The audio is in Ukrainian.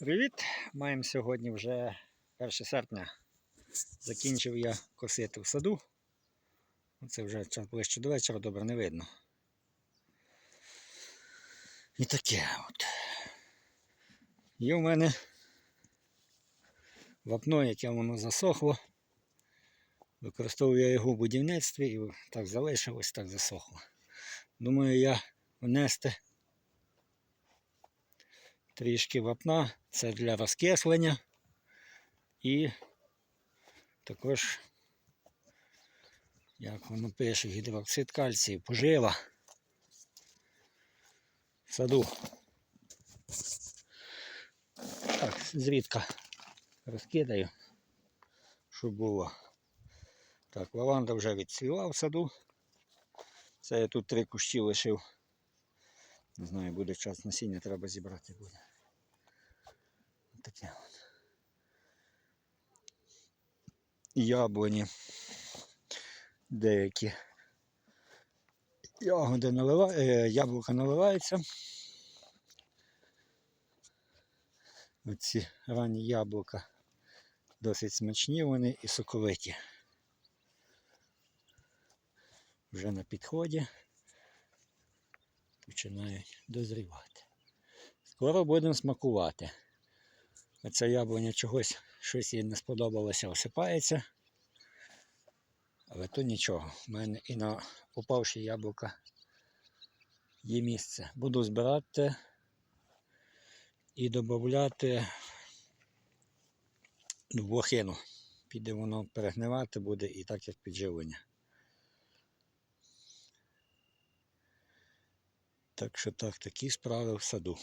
Привіт! Маємо сьогодні вже 1 серпня. Закінчив я косити в саду. Це вже ближче до вечора, добре не видно. І таке от. Є в мене вапно, яке воно засохло. Використовую я його в будівництві і так залишилось, так засохло. Думаю, я внести трішки вапна, це для розкислення і також, як воно пише, гідроксид кальцію, пожива в саду. Так, зрідка розкидаю, щоб було. Так, лаванда вже відцвіла в саду. Це я тут три кущі лишив. Не знаю, буде час насіння, треба зібрати буде. Таке от. Яблуні. Деякі ягоди налива... е, яблука наливаються. Оці ранні яблука досить смачні вони і соковиті. Вже на підході починають дозрівати. Скоро будемо смакувати. Оця яблуня чогось щось їй не сподобалося, осипається. Але то нічого. У мене і на упавші яблука є місце. Буду збирати і додати в блохину. Піде воно перегнивати буде і так як підживлення. Так що так, такі справи в саду.